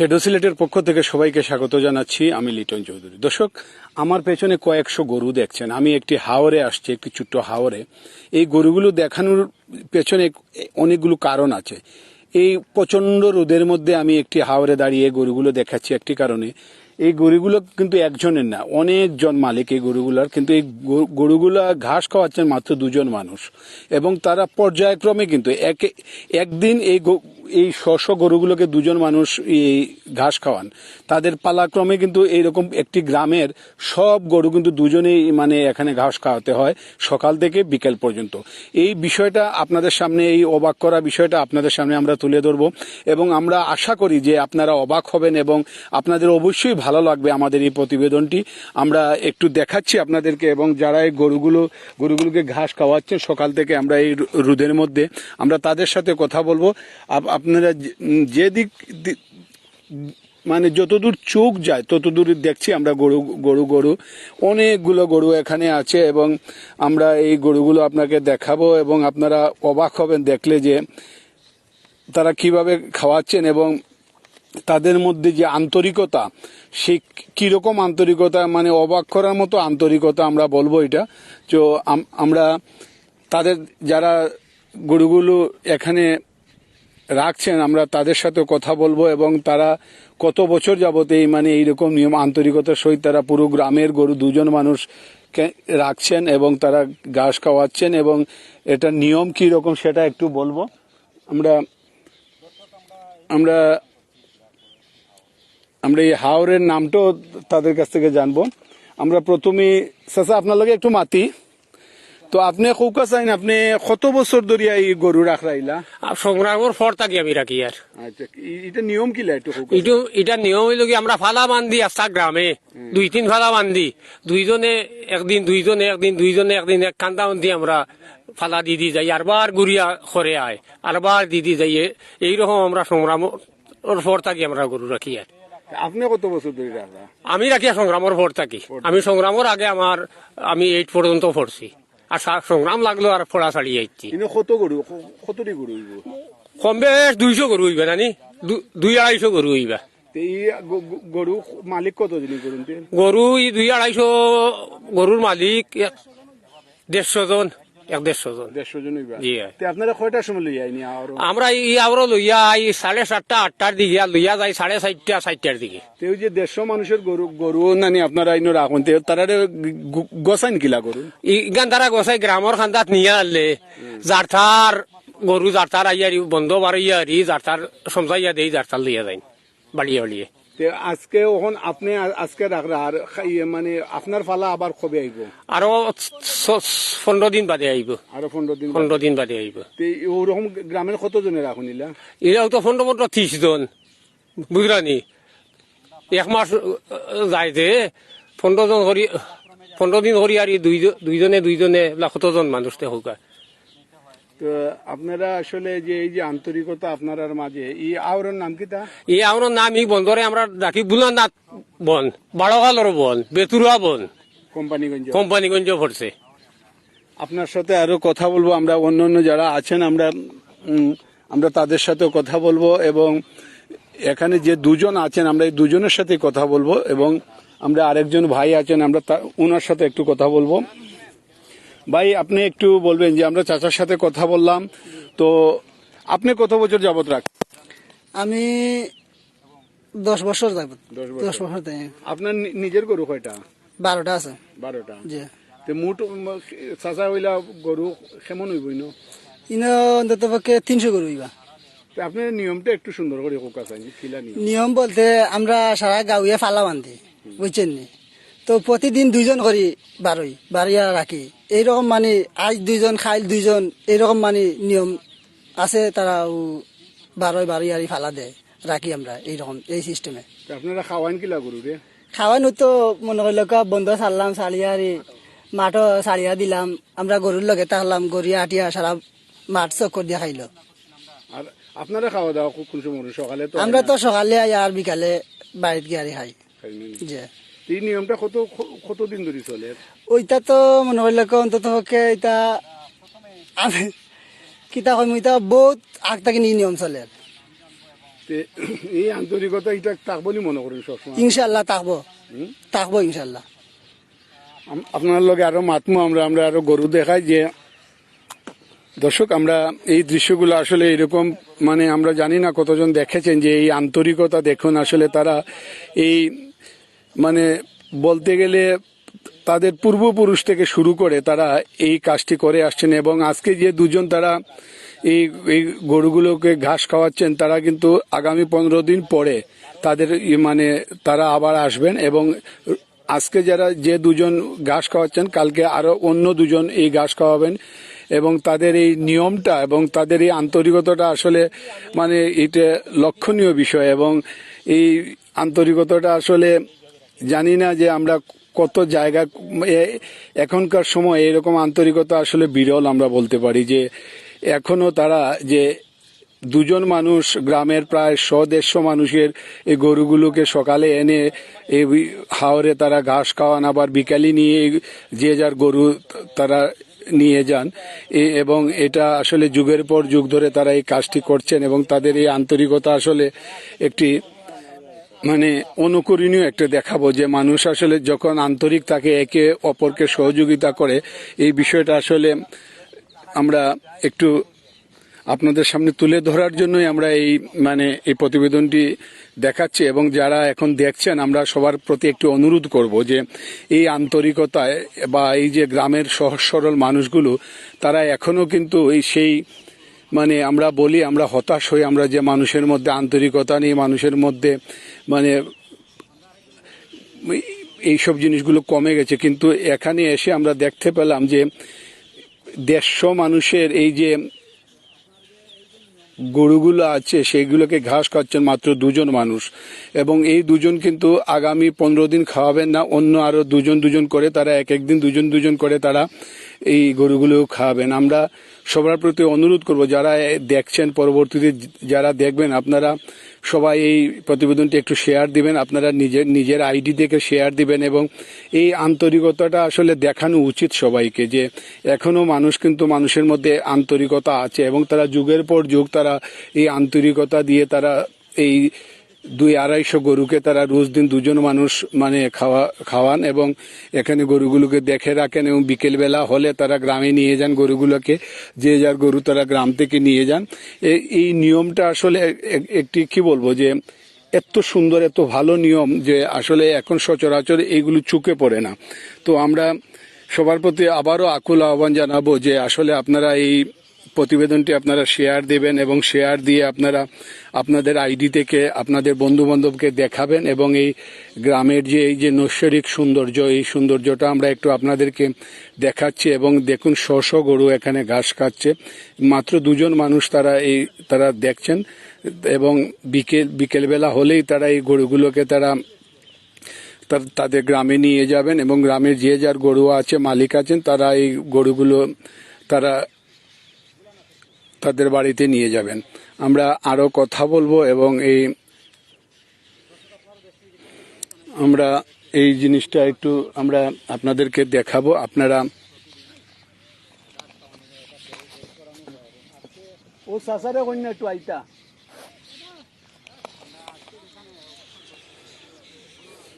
Shadow সিলেটের পক্ষ থেকে সবাইকে স্বাগত জানাচ্ছি। আমি লিটন চৌধুরী। দর্শক, আমার পেছনে কয়েকশো গরু দেখছেন। আমি একটি হাওরে আসছি, একটি ছোট্ট হাওরে। এই গরুগুলো দেখানোর পেছনে অনেকগুলো কারণ আছে। এই প্রচণ্ড রোদের মধ্যে আমি একটি হাওরে দাঁড়িয়ে গরুগুলো দেখাচ্ছি একটি কারণে। এই গরুগুলো কিন্তু একজনের না, অনেকজন মালিক এই গরুগুলার। কিন্তু এই গরু- গরুগুলা ঘাস খাওয়াচ্ছেন মাত্র দুজন মানুষ। এবং তারা পর্যায়ক্রমে কিন্তু এক, একদিন এই এই শস্য গরুগুলোকে দুজন মানুষ এই ঘাস খাওয়ান। তাদের পালাক্রমে কিন্তু এইরকম একটি গ্রামের সব গরু কিন্তু দুজনেই মানে এখানে ঘাস খাওয়াতে হয় সকাল থেকে বিকেল পর্যন্ত। এই বিষয়টা আপনাদের সামনে, এই অবাক করা বিষয়টা আপনাদের সামনে আমরা তুলে ধরবো এবং আমরা আশা করি যে আপনারা অবাক হবেন এবং আপনাদের অবশ্যই ভালো লাগবে আমাদের এই প্রতিবেদনটি। আমরা একটু দেখাচ্ছি আপনাদেরকে এবং যারা এই গরুগুলো, গরুগুলোকে ঘাস খাওয়াচ্ছেন সকাল থেকে আমরা এই রোদের মধ্যে আমরা তাদের সাথে কথা বলব। আপনারা যে- দিক মানে যতদূর চোখ যায়, ততদূর দেখছি আমরা গরু গরু গরু। অনেকগুলো গরু এখানে আছে এবং আমরা এই গরুগুলো আপনাকে দেখাবো এবং আপনারা অবাক হবেন দেখলে যে তারা কীভাবে খাওয়াচ্ছেন এবং তাদের মধ্যে যে আন্তরিকতা সে কীরকম আন্তরিকতা মানে অবাক করার মতো আন্তরিকতা আমরা বলব এটা। তো আমরা তাদের যারা গরুগুলো এখানে রাখছেন, আমরা তাদের সাথে কথা বলব এবং তারা কত বছর যাবত এই মানে এইরকম নিয়ম আন্তরিকতার সহিত তারা পুরো গ্রামের গরু দুজন মানুষ রাখছেন এবং তারা ঘাস খাওয়াচ্ছেন এবং এটা নিয়ম কি রকম সেটা একটু বলব? আমরা আমরা আমরা এই হাওরের নামটাও তাদের কাছ থেকে জানব। আমরা প্রথমে চাচা আপনার লগে একটু মাতি। তো আপনি কৌকা চাইন আপনি কত বছর ধরিয়া এই গরু রাখ রাইলা আর সংগ্রামের ফর থাকি আমি রাখি আর আচ্ছা এটা নিয়ম একটু কৌকা? এটা নিয়ম হইল কি আমরা ফালা বান্ধি আস্তা গ্রামে দুই তিন ফালা বান্ধি। দুইজনে একদিন দুইজনে একদিন দুইজনে একদিন এক কান্দা বান্ধি আমরা ফালা দি দি যাই আরবার গুড়িয়া করে আয়। আরবার দি দি যাই এইরকম আমরা সংগ্রামের ফর থাকি আমরা গরু রাখি আর আপনি কত বছর ধরে রাখলা আমি রাখি সংগ্রামের ফর থাকি আমি সংগ্রামের আগে আমার আমি এইট পর্যন্ত পড়ছি আর সংগ্রাম লাগল আর ফোড়া ছাড়িয়ে যাচ্ছি কত গরু? কতটি গরু কম বেশ দুইশো গরু হইবে জানি দুই আড়াইশো গরু হইবা। গরু মালিক কত গরু দুই আড়াইশো গরুর মালিক এক দেড়শো জন। এক দেড়শো জন। দেড়শো জন হইবা জি। তো আপনারা কয়টার সময় লই আইনি আর আমরা লইয়া আই সাড়ে সাতটা আটটার দিকে আর লইয়া যাই সাড়ে চারটা চারটার দিকে। তো ওই যে দেড়শো মানুষের গরু গরু নানি আপনারা ইনো রাখুন তে তারা গসাইন কিলা গরু? ইগান তারা গসাই গ্রামের খান্দাত নিয়ে আনলে যার থার গরু যার থার আইয়ারি বন্ধ দেই লইয়া যাই বাড়িয়ে বাড়িয়ে তে আজকে ওখান আপনি আজকে আর খাই- মানে আপনার ফালা আবার কবে আইব? আরও পনেরো দিন বাদে আইব। আরও পনেরো দিন পনেরো দিন বাদে আইব। তে ওরকম গ্রামের কতজনে রাখুন ইলা? এরাও তো পনেরো পনেরো ত্রিশ জন বুঝলানি এক মাস যায় যে পনেরো জন করি পনেরো দিন করি আর ই দুইজ- দুইজনে দুইজনে কতজন মানুষ তে হোক তো আপনারা আসলে যে এই যে আন্তরিকতা আপনার মাঝে এই আওরের নাম কি তা? এই আমার নাম ই বন্দরে আমরা রাখি বুলানাথ বন বারোখালর বন বেতুরা বন। কোম্পানিগঞ্জ। কোম্পানিগঞ্জ পড়ছে। আপনার সাথে আরও কথা বলব আমরা অন্য অন্য যারা আছেন আমরা আমরা তাদের সাথে কথা বলব এবং এখানে যে দুজন আছেন আমরা এই দুজনের সাথে কথা বলব এবং আমরা আরেকজন ভাই আছেন আমরা ওনার সাথে একটু কথা বলব। ভাই আপনি একটু বলবেন যে আমরা চাচার সাথে কথা বললাম। তো আপনি কত বছর যাবত রাখ আমি দশ বছর যাব দশ বছর। আপনার নিজের গরু কয়টা? বারোটা আছে। বারোটা। জি। তো মুঠ চাচা হইলা গরু কেমন হইব ইনো? ইনো অন্তত পক্ষে তিনশো গরু হইবা। আপনি নিয়মটা একটু সুন্দর করে কোকা চাই নিয়ম। নিয়ম বলতে আমরা সারা গাঁয়ে ফালা বান্ধি বুঝছেন নি? তো প্রতিদিন দুইজন করি বারোই বাড়িয়া রাখি। এইরকম মানে আজ দুইজন খাইল দুইজন এইরকম মানে নিয়ম আছে তারা ও বারোই বাড়ি আরি ফালা দেয় রাখি আমরা এইরকম এই সিস্টেমে আপনারা খাওয়ান কিলা গরু রে? খাওয়ানো তো মনে করল কা বন্ধ ছাড়িয়া আরি মাঠও ছাড়িয়া দিলাম আমরা গরুর লগে থাকলাম গড়িয়া আটিয়া সারা মাঠ চক্কর দিয়ে খাইলো। আর আপনারা খাওয়া দাওয়া কোন সময়? সকালে আমরা তো সকালে আই আর বিকালে বাড়িতে গিয়ে খাই। যে। এই নিয়মটা কত কতদিন ধরে চলে? ওইটা তো মনে কা অন্তত পক্ষে এটা আমি কিতা কইম এটা বহুত আগ থাকি নিয়ম চলে। এই আন্তরিকতা এটা তাক বলি মনে করেন সবসময়? ইনশাল্লাহ থাকব। থাকব ইনশাল্লাহ আপনার লগে আরও মাতমু আমরা আমরা আরও গরু দেখাই যে দর্শক আমরা এই দৃশ্যগুলো আসলে এরকম মানে আমরা জানি না কতজন দেখেছেন যে এই আন্তরিকতা দেখুন আসলে তারা এই মানে বলতে গেলে তাদের পূর্বপুরুষ থেকে শুরু করে তারা এই কাজটি করে আসছেন এবং আজকে যে দুজন তারা এই এই গরুগুলোকে ঘাস খাওয়াচ্ছেন, তারা কিন্তু আগামী পনেরো দিন পরে তাদের মানে তারা আবার আসবেন এবং আজকে যারা যে দুজন ঘাস খাওয়াচ্ছেন, কালকে আরও অন্য দুজন এই ঘাস খাওয়াবেন এবং তাদের এই নিয়মটা এবং তাদের এই আন্তরিকতাটা আসলে মানে এটা লক্ষণীয় বিষয় এবং এই আন্তরিকতাটা আসলে জানি না যে আমরা কত জায়গা এখনকার সময় এরকম আন্তরিকতা আসলে বিরল আমরা বলতে পারি যে এখনও তারা যে দুজন মানুষ গ্রামের প্রায় শ দেড়শো মানুষের এই গরুগুলোকে সকালে এনে এই হাওরে তারা ঘাস খাওয়ান, আবার বিকালে নিয়ে যে যার গরু তারা নিয়ে যান। এবং এটা আসলে যুগের পর যুগ ধরে তারা এই কাজটি করছেন এবং তাদের এই আন্তরিকতা আসলে একটি মানে অনুকরণীয় একটা দেখাবো যে মানুষ আসলে যখন আন্তরিক তাকে একে অপরকে সহযোগিতা করে, এই বিষয়টা আসলে আমরা একটু আপনাদের সামনে তুলে ধরার জন্যই আমরা এই মানে এই প্রতিবেদনটি দেখাচ্ছি এবং যারা এখন দেখছেন আমরা সবার প্রতি একটু অনুরোধ করব যে এই আন্তরিকতায় বা এই যে গ্রামের সহজ সরল মানুষগুলো, তারা এখনও কিন্তু এই সেই মানে আমরা বলি আমরা হতাশ হই আমরা যে মানুষের মধ্যে আন্তরিকতা নেই মানুষের মধ্যে মানে এইসব জিনিসগুলো কমে গেছে। কিন্তু এখানে এসে আমরা দেখতে পেলাম যে, দেড়শো মানুষের এই যে গরুগুলো আছে, সেইগুলোকে ঘাস খাচ্ছেন মাত্র দুজন মানুষ। এবং এই দুজন কিন্তু আগামী পনেরো দিন খাওয়াবেন না, অন্য আরও দুজন দুজন করে তারা এক একদিন দুজন দুজন করে তারা এই গরুগুলো খাওয়াবেন আমরা সবার প্রতি অনুরোধ করব, যারা দেখছেন পরবর্তীতে, যারা দেখবেন, আপনারা সবাই এই প্রতিবেদনটি একটু শেয়ার দিবেন, আপনারা নিজের নিজের আইডি থেকে শেয়ার দিবেন এবং এই আন্তরিকতাটা আসলে দেখানো উচিত সবাইকে যে এখনও মানুষ কিন্তু মানুষের মধ্যে আন্তরিকতা আছে এবং তারা যুগের পর যুগ তারা এই আন্তরিকতা দিয়ে তারা এই দুই আড়াইশো গরুকে তারা রোজ দিন দুজন মানুষ মানে খাওয়া, খাওয়ান এবং এখানে গরুগুলোকে দেখে রাখেন এবং বিকেলবেলা হলে তারা গ্রামে নিয়ে যান গরুগুলোকে, যে যার গরু তারা গ্রাম থেকে নিয়ে যান। এই নিয়মটা আসলে একটি কি বলব যে এত সুন্দর, এত ভালো নিয়ম যে আসলে এখন সচরাচর এইগুলো চুকে পড়ে না। তো আমরা সবার প্রতি আবারও আকুল আহ্বান জানাব যে আসলে আপনারা এই প্রতিবেদনটি আপনারা শেয়ার দেবেন এবং শেয়ার দিয়ে আপনারা আপনাদের আইডি থেকে আপনাদের বন্ধু বান্ধবকে দেখাবেন এবং এই গ্রামের যে, এই যে নৈসর্গিক সৌন্দর্য, এই সৌন্দর্যটা আমরা একটু আপনাদেরকে দেখাচ্ছি এবং দেখুন শ শ গরু এখানে ঘাস খাচ্ছে। মাত্র দুজন মানুষ তারা এই, তারা দেখছেন এবং বিকেল, বিকেলবেলা হলেই তারা এই গরুগুলোকে তার- তাদের গ্রামে নিয়ে যাবেন এবং গ্রামের যে যার গরু আছে, মালিক আছেন, তারা এই গরুগুলো তারা তাদের বাড়িতে নিয়ে যাবেন। আমরা আরও কথা বলব এবং এই আমরা এই জিনিসটা একটু আমরা আপনাদেরকে দেখাবো। আপনারা ও সাসারে কন্যা একটু আইতা।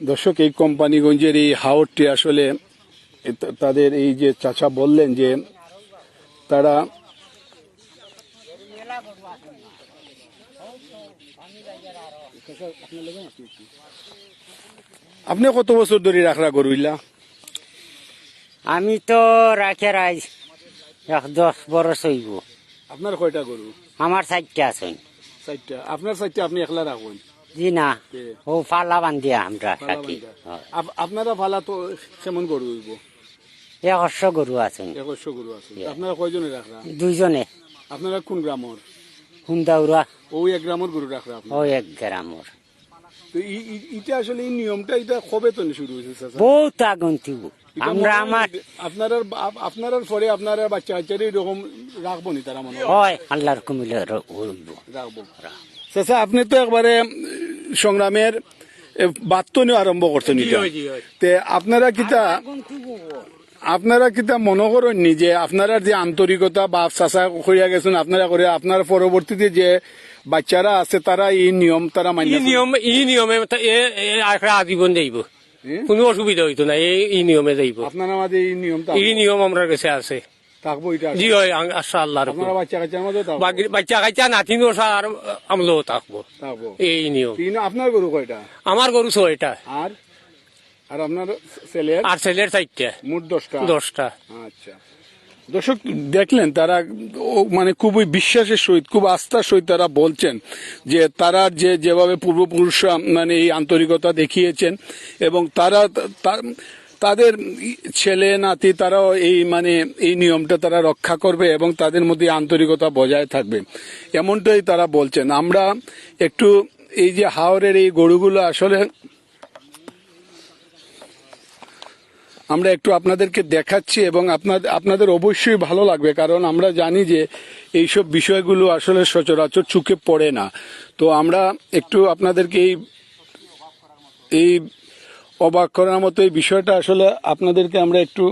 দর্শক এই কোম্পানিগঞ্জের এই হাওরটি আসলে তাদের এই যে চাচা বললেন যে তারা আপনি কত বছর ধরে রাখরা গরুইলা? আমি তো রাখে রাই এক দশ বরস হইব। আপনার কয়টা গরু? আমার চারটা আছেন চারটা। আপনার চারটা আপনি একলা রাখবেন জি না? ও ফালা বান্ধিয়া আমরা থাকি। আপনারা ফালা তো কেমন গরু হইব? একশো গরু আছেন একশো গরু আছে। আপনারা কয়জনে রাখরা? দুইজনে। আপনারা কোন গ্রামর? হুন্দাউরা। ওই এক গ্রামের গরু রাখরা আপনারা ও এক গ্রামর। তো এটা আসলে এই নিয়মটা এটা কবে তো শুরু হয়েছে বহুত আগুন আমরা আমার আপনারা আপ- আপনারা পরে আপনারা বাচ্চা কাচ্চারা এরকম রাখব নি তারা মনে হয়? হয় আল্লাহর কুমিলে রাখব। চাচা আপনি তো একবারে সংগ্রামের বাত্তনীয় আরম্ভ জি। তে আপনারা কিতা আপনারা কিতা মনে করেন নি যে আপনারা যে আন্তরিকতা বা চাচা করিয়া গেছেন আপনারা করে আপনার পরবর্তীতে যে বাচ্চারা আছে তারা এই নিয়ম তারা ই মান্য নিয়ম ই নিয়মে তা- আজীবন যাইব? কোনো অসুবিধা হইতো না এই নিয়মে যাইব। আপনার আমাদের এই নিয়ম এই নিয়ম আমরা কাছে আছে। থাকব এটা জি হয় আশা আল্লাহর বাচ্চা কাচ্চার মধ্যে বাচ্চা কাচ্চা নাতিন আর আমলেও থাকব। থাকব। এই নিয়ম। তিন আপনার গরু কয়টা? আমার গরু ছয়টা। আর? আর আপনার ছেলের? আর ছেলের চারটা। মোট দশটা। দশটা। আচ্ছা। দর্শক দেখলেন তারা মানে খুবই বিশ্বাসের সহিত খুব আস্থার সহিত তারা বলছেন যে তারা যে যেভাবে পূর্বপুরুষরা মানে এই আন্তরিকতা দেখিয়েছেন এবং তারা তাদের ছেলে নাতি তারাও এই মানে এই নিয়মটা তারা রক্ষা করবে এবং তাদের মধ্যে আন্তরিকতা বজায় থাকবে। এমনটাই তারা বলছেন। আমরা একটু এই যে হাওরের এই গরুগুলো আসলে আমরা একটু আপনাদেরকে দেখাচ্ছি এবং আপনাদের আপনাদের অবশ্যই ভালো লাগবে, কারণ আমরা জানি যে এইসব বিষয়গুলো আসলে সচরাচর চুকে পড়ে না। তো আমরা একটু আপনাদেরকে এই এই অবাক করার মতো এই বিষয়টা আসলে আপনাদেরকে আমরা একটু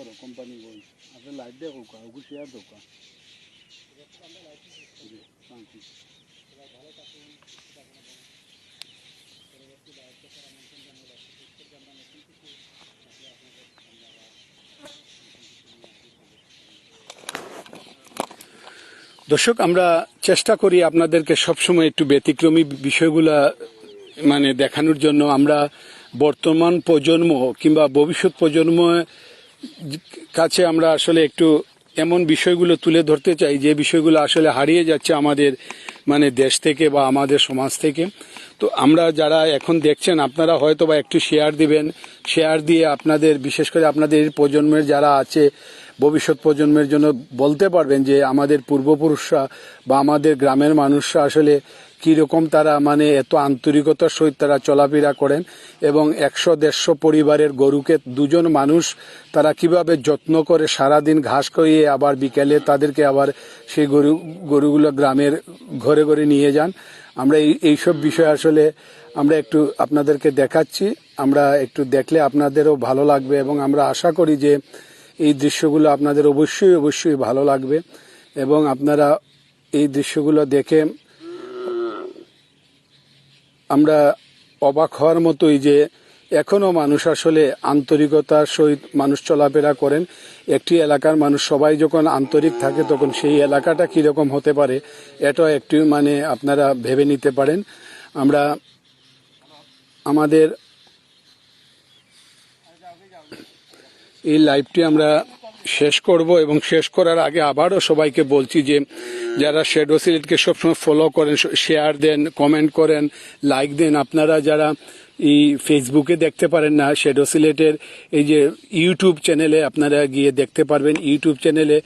আমার কোম্পানি বল আপনি লাইট দিয়ে কোকা ওকে শেয়ার দোকা দর্শক, আমরা চেষ্টা করি আপনাদেরকে সবসময় একটু ব্যতিক্রমী বিষয়গুলা মানে দেখানোর জন্য। আমরা বর্তমান প্রজন্ম কিংবা ভবিষ্যৎ প্রজন্ম কাছে আমরা আসলে একটু এমন বিষয়গুলো তুলে ধরতে চাই, যে বিষয়গুলো আসলে হারিয়ে যাচ্ছে আমাদের মানে দেশ থেকে বা আমাদের সমাজ থেকে। তো আমরা যারা এখন দেখছেন, আপনারা হয়তো বা একটু শেয়ার দিবেন। শেয়ার দিয়ে আপনাদের, বিশেষ করে আপনাদের প্রজন্মের যারা আছে, ভবিষ্যৎ প্রজন্মের জন্য বলতে পারবেন যে আমাদের পূর্বপুরুষরা বা আমাদের গ্রামের মানুষরা আসলে কীরকম তারা মানে এত আন্তরিকতার সহিত তারা চলাফেরা করেন এবং একশো দেড়শো পরিবারের গরুকে দুজন মানুষ তারা কীভাবে যত্ন করে সারাদিন ঘাস করিয়ে আবার বিকেলে তাদেরকে আবার সেই গরু, গরুগুলো গ্রামের ঘরে ঘরে নিয়ে যান। আমরা এই, এইসব বিষয় আসলে আমরা একটু আপনাদেরকে দেখাচ্ছি। আমরা একটু দেখলে আপনাদেরও ভালো লাগবে এবং আমরা আশা করি যে এই দৃশ্যগুলো আপনাদের অবশ্যই অবশ্যই ভালো লাগবে। এবং আপনারা এই দৃশ্যগুলো দেখে আমরা অবাক হওয়ার মতোই যে এখনও মানুষ আসলে আন্তরিকতার সহিত মানুষ চলাফেরা করেন। একটি এলাকার মানুষ সবাই যখন আন্তরিক থাকে তখন সেই এলাকাটা কীরকম হতে পারে এটা একটু মানে আপনারা ভেবে নিতে পারেন। আমরা আমাদের এই লাইভটি আমরা শেষ করব এবং শেষ করার আগে আবারও সবাইকে বলছি যে যারা শেডো সিলেটকে সবসময় ফলো করেন শেয়ার দেন কমেন্ট করেন লাইক দেন, আপনারা যারা এই ফেসবুকে দেখতে পারেন না শেডো সিলেটের এই যে ইউটিউব চ্যানেলে আপনারা গিয়ে দেখতে পারবেন। ইউটিউব চ্যানেলে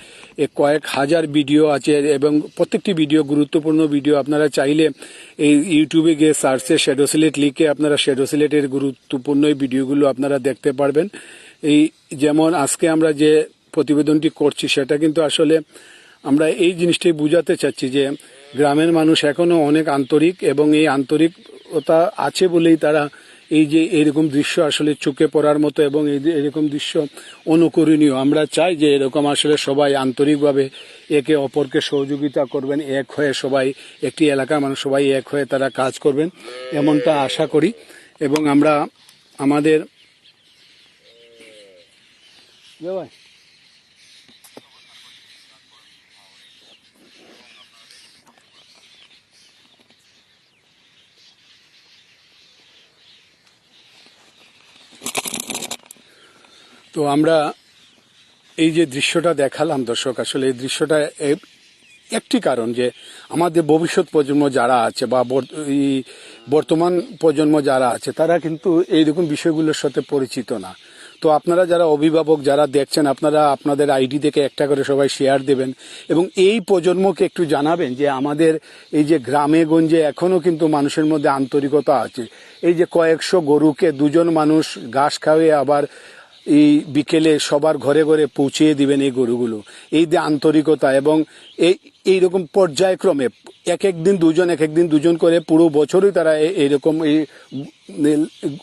কয়েক হাজার ভিডিও আছে এবং প্রত্যেকটি ভিডিও গুরুত্বপূর্ণ ভিডিও আপনারা চাইলে এই ইউটিউবে গিয়ে সার্চে শেডো সিলেট লিখে আপনারা শেডো সিলেটের গুরুত্বপূর্ণ ভিডিওগুলো আপনারা দেখতে পারবেন। এই যেমন আজকে আমরা যে প্রতিবেদনটি করছি, সেটা কিন্তু আসলে আমরা এই জিনিসটাই বুঝাতে চাচ্ছি যে গ্রামের মানুষ এখনও অনেক আন্তরিক এবং এই আন্তরিকতা আছে বলেই তারা এই যে এরকম দৃশ্য আসলে চোখে পড়ার মতো এবং এই এরকম দৃশ্য অনুকরণীয়। আমরা চাই যে এরকম আসলে সবাই আন্তরিকভাবে একে অপরকে সহযোগিতা করবেন, এক হয়ে সবাই, একটি এলাকার মানুষ সবাই এক হয়ে তারা কাজ করবেন এমনটা আশা করি এবং আমরা আমাদের ভাই তো আমরা এই যে দৃশ্যটা দেখালাম, দর্শক, আসলে এই দৃশ্যটা একটি কারণ যে আমাদের ভবিষ্যৎ প্রজন্ম যারা আছে বা এই বর্তমান প্রজন্ম যারা আছে, তারা কিন্তু এইরকম বিষয়গুলোর সাথে পরিচিত না। তো আপনারা যারা অভিভাবক, যারা দেখছেন, আপনারা আপনাদের আইডি থেকে একটা করে সবাই শেয়ার দেবেন এবং এই প্রজন্মকে একটু জানাবেন যে আমাদের এই যে গ্রামে গঞ্জে এখনও কিন্তু মানুষের মধ্যে আন্তরিকতা আছে। এই যে কয়েকশো গরুকে দুজন মানুষ ঘাস খাওয়ে আবার এই বিকেলে সবার ঘরে ঘরে পৌঁছিয়ে দিবেন এই গরুগুলো। এই যে আন্তরিকতা এবং এই এইরকম পর্যায়ক্রমে এক এক দিন দুজন, এক এক দিন দুজন করে পুরো বছরই তারা এইরকম এই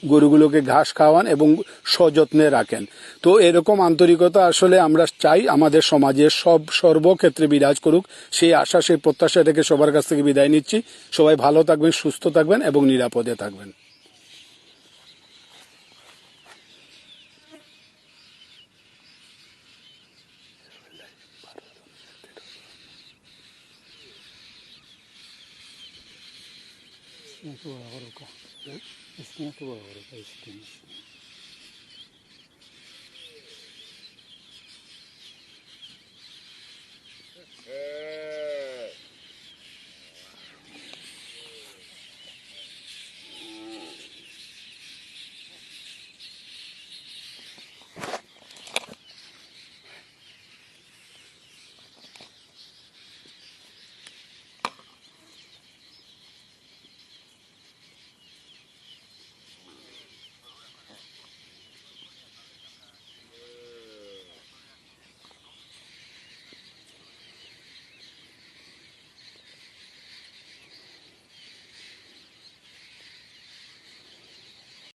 গরুগুলোকে ঘাস খাওয়ান এবং সযত্নে রাখেন। তো এরকম আন্তরিকতা আসলে আমরা চাই আমাদের সমাজে সব সর্বক্ষেত্রে বিরাজ করুক। সেই আশা, সেই প্রত্যাশা থেকে সবার কাছ থেকে বিদায় নিচ্ছি। সবাই ভালো থাকবেন, সুস্থ থাকবেন এবং নিরাপদে থাকবেন। とは上がろうか。好きなとこ上がろうか、Yeah.